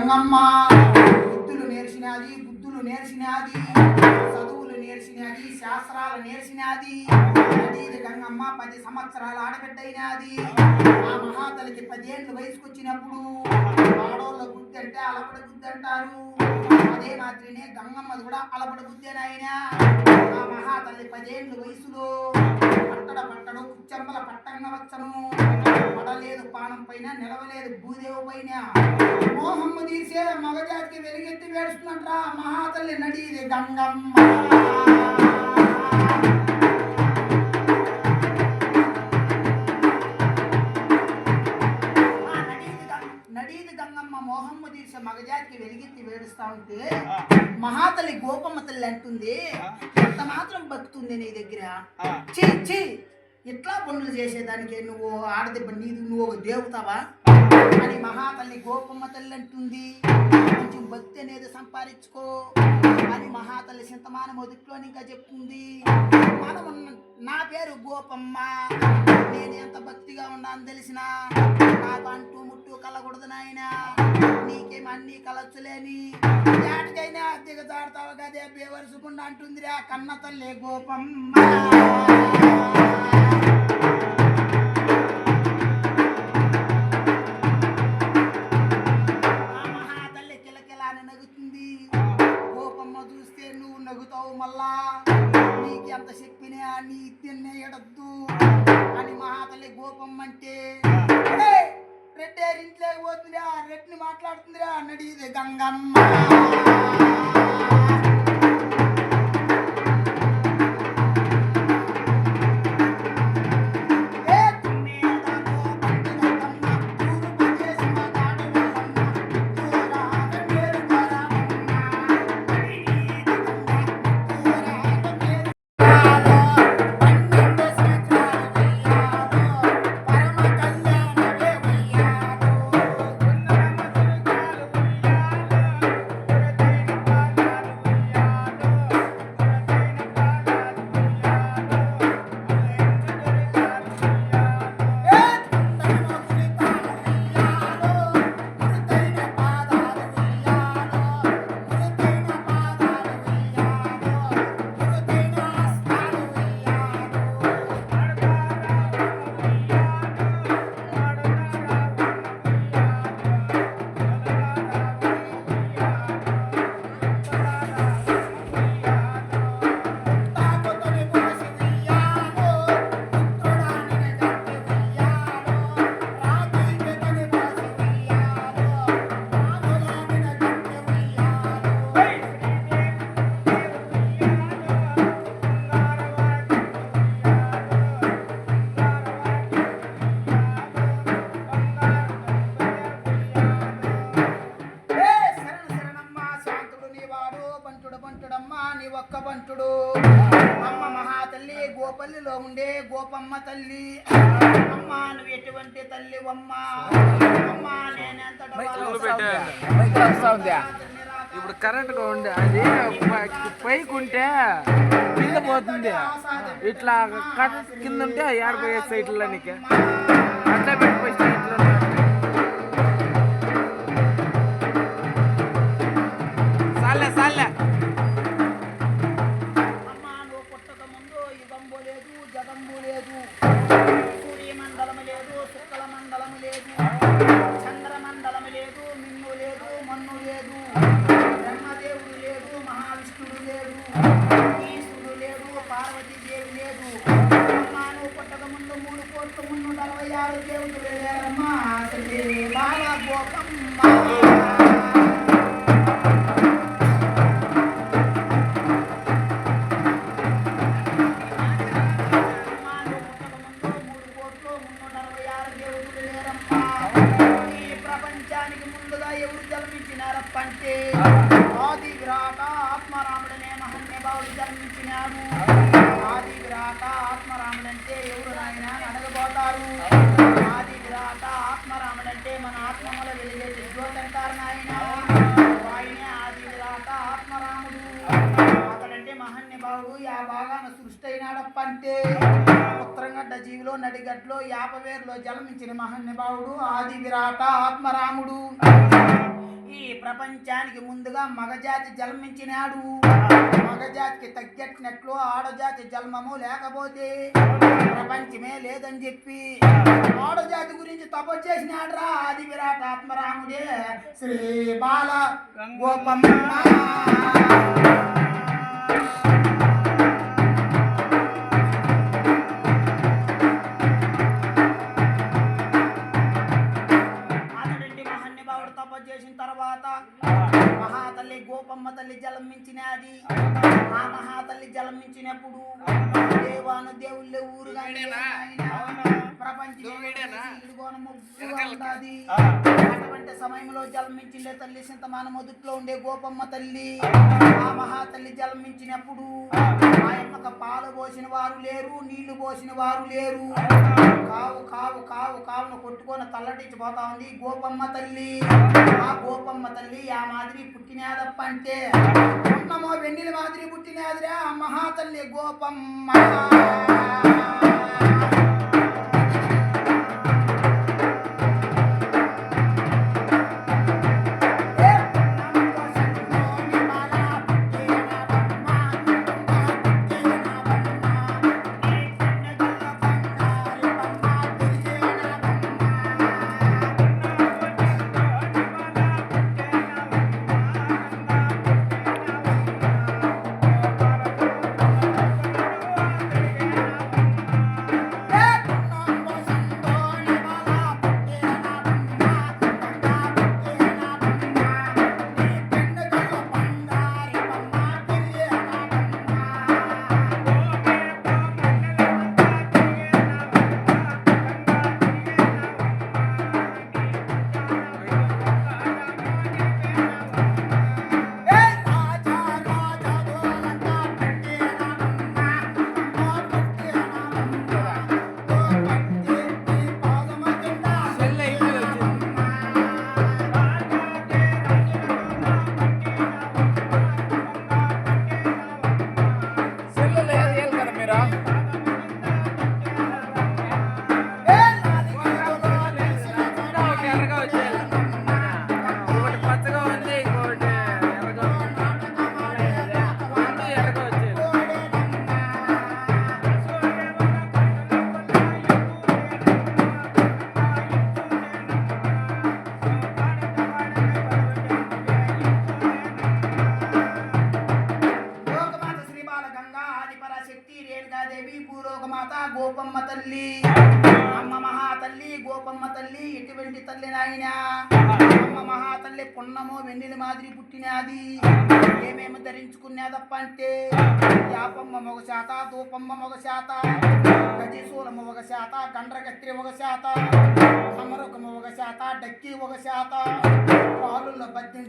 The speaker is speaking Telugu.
గంగమ్మ బుద్ధులు నేర్చినది బుద్ధులు నేర్చినది చదువులు నేర్చినది శాస్త్రాలు నేర్చినది. గంగమ్మ పది సంవత్సరాల ఆడబిడ్డైనది. ఆ మహాతలికి పదేళ్ళు వయసుకొచ్చినప్పుడు ఆడోళ్ళ బుద్ధి అంటే అలపడ బుద్ధి అంటారు. అదే మాదిరినే గంగమ్మది కూడా అలపడ బుద్ధి అని ఆయన ఆ మహాతల్లి పదేళ్ళు వయసులో పట్టడ పట్టడు కుచ్చంబల పట్టంగ వచ్చను. పడలేదు పానం పైన నిలవలేదు భూదేవు పైన. మోహమ్మ తీసే మగజాతికి వెలుగెత్తి వేడుస్తున్నట్రా మహాతల్లి నడీది గంగమ్మ. వేడుస్తా ఉంటే మహాతల్లి గోపమ్మ తల్లి అంటుంది ఎంత మాత్రం బతుకుతుంది నీ దగ్గర? చీ చీ ఇట్లా పనులు చేసేదానికి నువ్వు ఆడదెబ్బ నీది నువ్వు దేవతావా? అని మహాతల్లి గోపమ్మ తల్లి అంటుంది. కొంచెం భక్తి అనేది సంపాదించుకో అని మహాతల్లి సింతమానం మొదట్లో ఇంకా చెప్తుంది. మనం నా పేరు గోపమ్మ. నేను ఎంత భక్తిగా ఉన్నాను తెలిసిన నాకు అంటూ ముట్టు కలకూడదు నాయన. నీకేం అన్నీ కలచ్చలేని ఏటికైనా దిగజాడతావు కదే బేవరుసుకుండా అంటుందిరా కన్న తల్లి గోపమ్మ. నగుతావు మళ్ళా? నీకు ఎంత చెప్పినా నీ తిన్నే ఎడద్దు అని మహాతల్లి గోపమ్మ అంటే రెడ్డి ఇంట్లోకి పోతుందిరా రెడ్డిని మాట్లాడుతుందిరా నడిది గంగమ్మ. గోపల్లిలో ఉండే గోపమ్మ తల్లి. అమ్మ నువ్వు ఎటువంటి తల్లి అమ్మ అమ్మ నేనెంత ఇప్పుడు కరెంట్గా ఉండే అది పైకి ఉంటే కింద పోతుంది. ఇట్లా కట్ కింద ఉంటే ఏడపోయే సైట్లో నీకు. అట్లా పెట్టిపోయి సైట్లో సాలే సాలే లేదు జగంబు లేదు. సూర్యమండలము లేదు శుక్ల మండలము లేదు. చంద్రమండలము లేదు మిన్ను లేదు మన్ను లేదు. బ్రహ్మదేవుడు లేదు మహావిష్ణుడు లేడు ఈశ్వరుడు లేడు పార్వతీదేవి లేదు. అమ్మాను పుట్టక ముందు మూడు కోట్ల ముందు నలభై ఆరు దేవుడు లేరమ్మా శ్రీ బాల అంటారు ఆది విరాట ఆత్మరాముడంటే మన ఆత్మముల వెలిగే జ్యోతి అంటారు నాయన ఆయనే ఆది విరాట ఆత్మరాముడు అతడంటే మహన్యభావుడు యా భాగాన సృష్టి అయినాడప్పంటే ఉత్తరంగడ్డ జీవిలో నడిగడ్లో యాపవేరులో జన్మించిన మహన్యభావుడు ఆది విరాట ఆత్మరాముడు ఈ ప్రపంచానికి ముందుగా మగజాతి జన్మించినాడు. మగజాతికి తగ్గట్టినట్లు ఆడజాతి జన్మము లేకపోతే ప్రపంచమే లేదని చెప్పి ఆడజాతి గురించి తప చేసినాడ్రా ఆది విరాట్ ఆత్మరాముడే. శ్రీ బాల గోపమ్మ. గోపమ్మ తల్లి జలమించినది. ఆ మహాతల్లి జలమించినప్పుడు దేవాను దేవుళ్ళే ప్రపంచం అటువంటి సమయంలో జన్మించిండే తల్లి సింతమాన మొదట్లో ఉండే గోపమ్మ తల్లి. ఆ మహాతల్లి జన్మించినప్పుడు ఆ యొక్క పాలు పోసిన వారు లేరు నీళ్ళు పోసిన వారు లేరు. కావు కావు కావు కావును కొట్టుకొని తల్లటించిపోతా ఉంది. గోపమ్మ తల్లి ఆ గోపమ్మ తల్లి ఆ మాదిరి పుట్టినాదప్ప అంటే ఉన్నమో వెన్నెల మాదిరి పుట్టినాదిరా మహాతల్లి గోపమ్మ. భూలోకమాత గోపమ్మ తల్లి. అమ్మ మహాతల్లి గోపమ్మ తల్లి ఎటువంటి తల్లి నాయన? అమ్మ మహాతల్లి పున్నమో వెన్నెల మాదిరి పుట్టినది. ఏమేమి ధరించుకునేదప్ప అంటే యాపమ్మ మొగ శాత దూపమ్మ మొగ శాత గజీసూలమ్మ ఒక శాత గండ్రగత్రి ఒక శాత కమరకమ్మ ఒక శాత డక్కి ఒక శాత పాలుల్లో పద్దెనిమిది